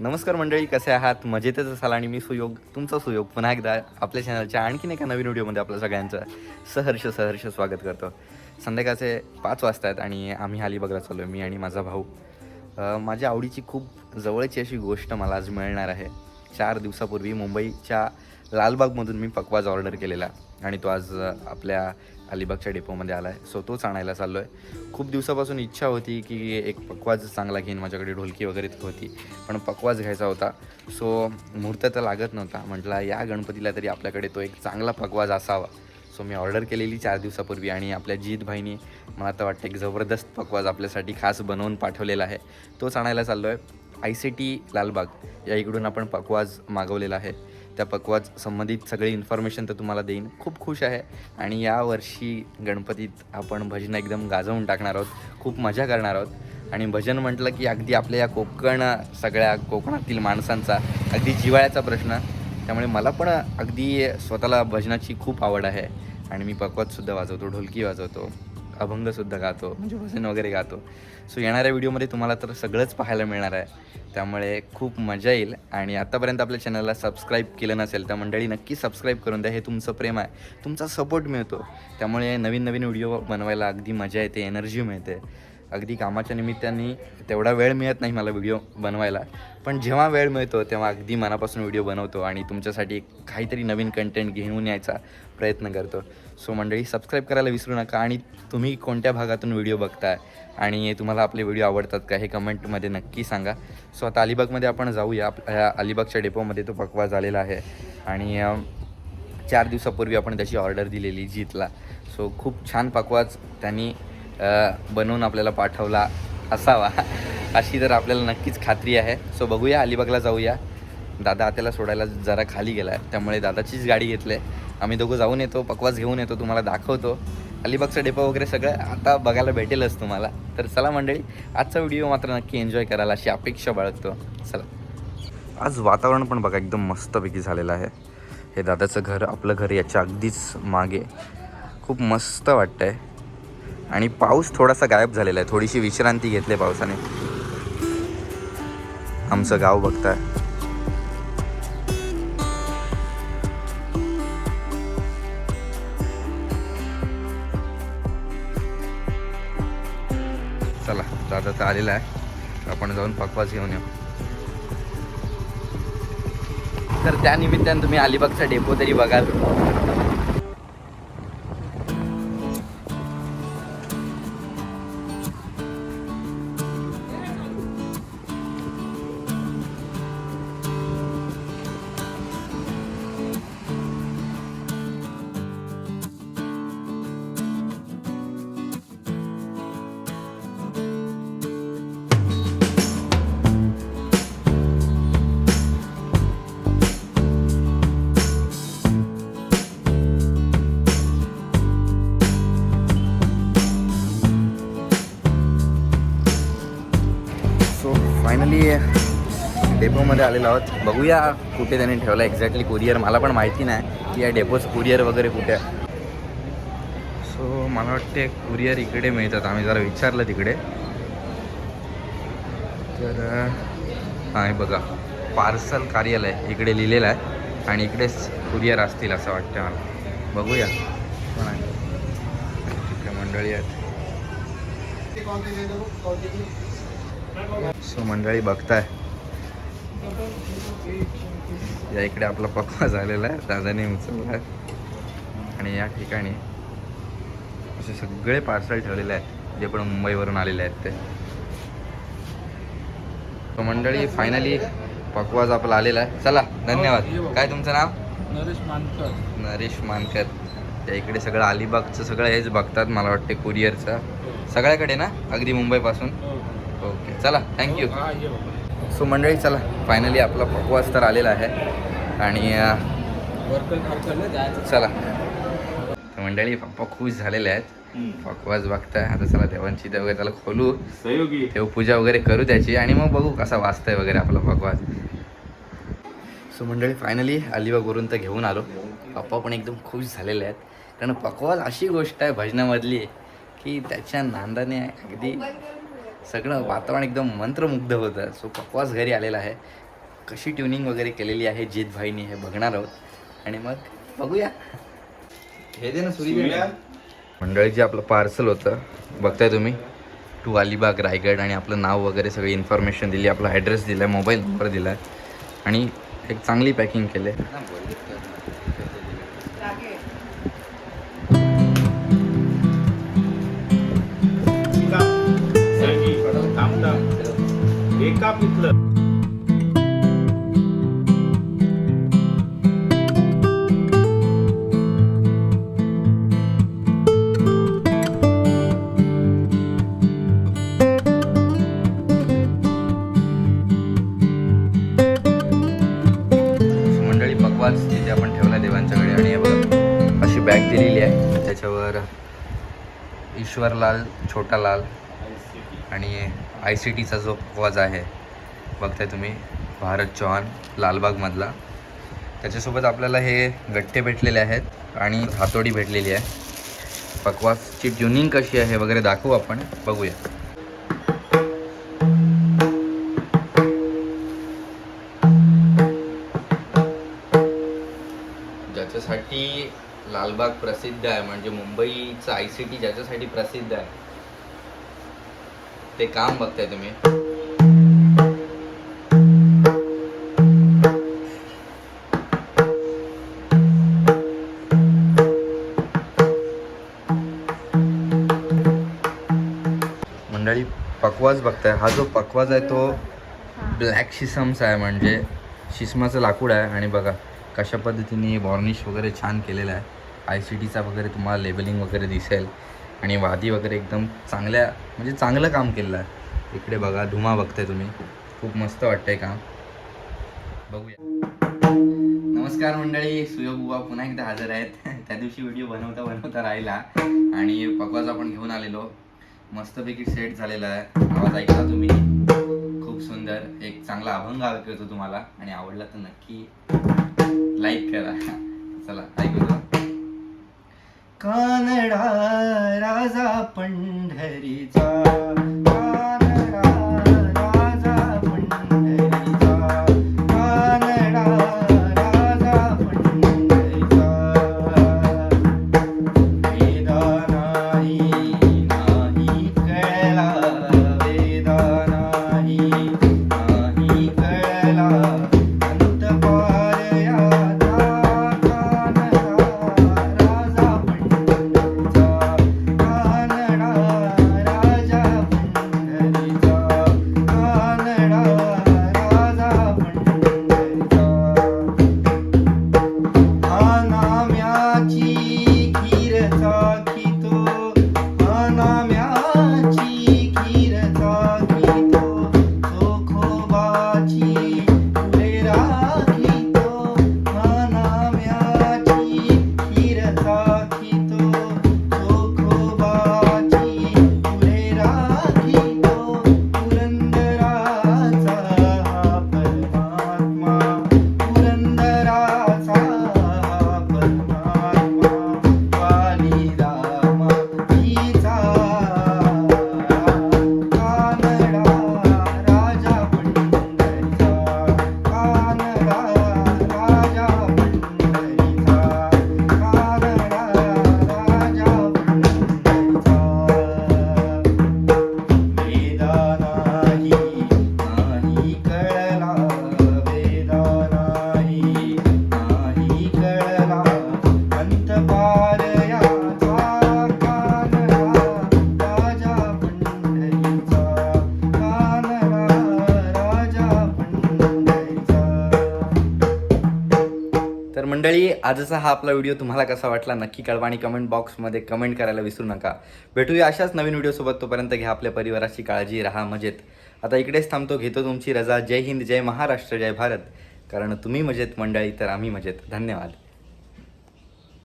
नमस्कार मंडळी कसे आहात? मजेतच असाल आणि मी सुयोग तुमचा सुयोग पुन्हा एकदा आपल्या चॅनलच्या आणखीन एका नवीन व्हिडिओमध्ये आपल्या सगळ्यांचं सहर्ष सहर्ष स्वागत करतो. संध्याकाळचे पाच वाजता आहेत आणि आम्ही अलिबागला चाललो आहे मी आणि माझा भाऊ. माझ्या आवडीची खूप जवळची अशी गोष्ट मला आज मिळणार आहे. चार दिवसापूर्वी मुंबईच्या लालबागमधून मी पकवाज ऑर्डर केलेला आणि तो आज आपल्या अलिबागच्या डेपोमध्ये आला आहे सो तोच आणायला चाललो आहे खूप दिवसापासून इच्छा होती की एक पकवाज चांगला घेईन माझ्याकडे ढोलकी वगैरे होती. पण पकवाज घ्यायचा होता. सो मुहूर्त तर लागत नव्हता. म्हटला या गणपतीला तरी आपल्याकडे तो एक चांगला पकवाज असावा. सो मी ऑर्डर केलेली चार दिवसापूर्वी आणि आपल्या जीत भाईनी मला तर वाटतं एक जबरदस्त पकवाज आपल्यासाठी खास बनवून पाठवलेला आहे. तोच आणायला चाललो आहे आय सी टी लालबाग. या इकडून आपण पकवाज मागवलेला आहे. त्या पकवाज संबंधित सगळी इन्फॉर्मेशन तर तुम्हाला देईन. खूप खुश आहे. आणि यावर्षी गणपतीत आपण भजन एकदम गाजवून टाकणार आहोत. खूप मजा करणार आहोत. आणि भजन म्हटलं की अगदी आपल्या या कोकण सगळ्या कोकणातील माणसांचा अगदी जिवाळ्याचा प्रश्न. त्यामुळे मला पण अगदी स्वतःला भजनाची खूप आवड आहे. आणि मी पकवाजसुद्धा वाजवतो ढोलकी वाजवतो. अभंगसुद्धा गातो म्हणजे भजन वगैरे गातो. सो येणाऱ्या व्हिडिओमध्ये तुम्हाला तर सगळंच पाहायला मिळणार आहे. त्यामुळे खूप मजा येईल. आणि आत्तापर्यंत आपल्या चॅनलला सबस्क्राईब केलं नसेल तर मंडळी नक्की सबस्क्राईब करून द्या. हे तुमचं प्रेम आहे. तुमचा सपोर्ट मिळतो. त्यामुळे नवीन नवीन व्हिडिओ बनवायला अगदी मजा येते एनर्जी मिळते. अगदी कामाच्या निमित्ताने तेवढा वेळ मिळत नाही मला व्हिडिओ बनवायला. पण जेव्हा वेळ मिळतो तेव्हा अगदी मनापासून व्हिडिओ बनवतो आणि तुमच्यासाठी काहीतरी नवीन कंटेंट घेऊन यायचा प्रयत्न करतो. सो मंडळी सबस्क्राईब करायला विसरू नका आणि तुम्ही कोणत्या भागातून व्हिडिओ बघताय आणि तुम्हाला आपले व्हिडिओ आवडतात का हे कमेंटमध्ये नक्की सांगा. सो आता अलिबागमध्ये आपण जाऊया. आपल्या अलिबागच्या डेपोमध्ये तो पकवा झालेला आहे आणि चार दिवसापूर्वी आपण त्याची ऑर्डर दिलेली जीतला. सो खूप छान पकवाच त्यांनी बनवून आपल्याला पाठवला असावा अशी तर आपल्याला नक्कीच खात्री आहे. सो बघूया अलिबागला जाऊया. दादा आत्याला सोडायला जरा खाली गेला आहे त्यामुळे दादाचीच गाडी घेतली आहे. आम्ही दोघं जाऊन येतो पकवास घेऊन येतो तुम्हाला दाखवतो. अलिबागचा डेपो वगैरे सगळं आता बघायला भेटेलच तुम्हाला. तर चला मंडळी आजचा व्हिडिओ मात्र नक्की एन्जॉय करायला अशी अपेक्षा बाळगतो. चला. आज वातावरण पण बघा एकदम मस्तपैकी झालेलं आहे. हे दादाचं घर आपलं घर याच्या अगदीच मागे. खूप मस्त वाटतंय. आणि पाऊस थोडासा गायब झालेला आहे. थोडीशी विश्रांती घेतली पावसाने. आमचं गाव बघताय. चला दादा तर आलेला आहे. आपण जाऊन पकवास घेऊन येऊ. तर त्यानिमित्तानं तुम्ही अलिबागचा डेपो तरी बघाल. फायनली डेपोमध्ये आलेलो आहोत. बघूया कुठे त्यांनी ठेवलं एक्झॅक्टली कुरिअर मला पण माहिती नाही की या डेपोचं कुरिअर वगैरे कुठे आहे. सो मला वाटते कुरिअर इकडे मिळतात. आम्ही जरा विचारलं तिकडे. तर अं, हा हे बघा. पार्सल कार्यालय. इकडे लिहिलेलं आहे. आणि इकडेच कुरिअर असतील असं वाटतं मला. बघूया. पण आहे? तिकडे मंडळी आहेत. सो मंडळी बघताय. या इकडे आपला पप्पा झालेला आहे दादाने उचलला आहे. आणि या ठिकाणी असे सगळे पार्सल ठेवलेले आहेत जे पण मुंबईवरून आलेले आहेत ते. So मंडळी फायनली पकवाज आपला आलेला आहे. चला धन्यवाद. काय तुमचं नाव? नरेश मानकर. नरेश मानकर. त्या इकडे सगळं अलिबागचं सगळं हेच बघतात मला वाटते कुरिअरचं. सगळ्याकडे ना? अगदी मुंबईपासून? ओके चला थँक्यू सो मंडळी चला फायनली आपला पकवास तर आलेला आहे. आणि चला. मंडळी पप्पा खुश झालेले आहेत. पकवास बघताय. आता चला देवांची वगैरे त्याला खोलू. सहयोगी. देवपूजा वगैरे करू त्याची. आणि मग बघू कसा वाचतंय वगैरे आपला पकवास सो मंडळी फायनली अलिबागवरून तर घेऊन आलो. पप्पा पण एकदम खुश झालेले आहेत. कारण पकवास अशी गोष्ट आहे भजनामधली की त्याच्या नांदाने अगदी सगळं वातावरण एकदम मंत्रमुग्ध होतं. सो पकवास घरी आलेला आहे. कशी ट्युनिंग वगैरे केलेली आहे जित भाईनी हे बघणार आहोत. आणि मग बघूया. हे दे ना सूर्य मंडळी जे आपलं पार्सल होतं बघताय तुम्ही. टू अलिबाग रायगड आणि आपलं नाव वगैरे सगळी इन्फॉर्मेशन दिली आपला ॲड्रेस दिला आहे मोबाईल नंबर दिला आहे आणि एक चांगली पॅकिंग केले एका पितलं मंडळी पकवाज तिथे आपण ठेवला देवांच्याकडे आणि हे बघा अशी बॅग दिलेली आहे. त्याच्यावर ईश्वरलाल छोटालाल आणि आय सी टीचा जो पकवाज आहे बघताय तुम्ही भारत चौहान लालबागमधला. त्याच्यासोबत आपल्याला हे गट्टे भेटलेले आहेत आणि हातोडी भेटलेली आहे. पकवासची ट्युनिंग कशी आहे वगैरे दाखवू आपण बघूया. ज्याच्यासाठी लालबाग प्रसिद्ध आहे म्हणजे मुंबईचं आय सी टी ज्याच्यासाठी प्रसिद्ध आहे ते काम बघताय तुम्ही. मंडळी पकवाज बघताय. हा जो पकवाज आहे तो ब्लॅक शिसम्स आहे म्हणजे शिसमाचं लाकूड आहे. आणि बघा कशा पद्धतीने वॉर्निश वगैरे छान केलेलं आहे. आय सी टीचा वगैरे तुम्हाला लेबलिंग वगैरे दिसेल. आणि वादी वगैरे एकदम चांगल्या म्हणजे चांगलं काम केलेलं आहे. इकडे बघा धुमा बघताय तुम्ही. खूप मस्त वाटतंय काम. बघूया. नमस्कार मंडळी सुयोग बुवा पुन्हा एकदा हजर आहेत. त्या दिवशी व्हिडिओ बनवता बनवता राहिला आणि पकवाज आपण घेऊन आलेलो. मस्तपैकी सेट झालेला आहे. आवाज ऐकला तुम्ही. खूप सुंदर. एक चांगला अभंग ऐकवतो तुम्हाला आणि आवडला तर नक्की लाईक करा. चला ऐकूया कानडा राजा पंढरीचा. तर मंडळी आजचा हा आपला व्हिडिओ तुम्हाला कसा वाटला नक्की कळवा आणि कमेंट बॉक्समध्ये कमेंट करायला विसरू नका. भेटूया अशाच नवीन व्हिडिओसोबत तोपर्यंत घ्या आपल्या परिवाराची काळजी राहा मजेत. आता इकडेच थांबतो घेतो तुमची रजा. जय हिंद जय महाराष्ट्र जय भारत. कारण तुम्ही मजेत मंडळी तर आम्ही मजेत. धन्यवाद.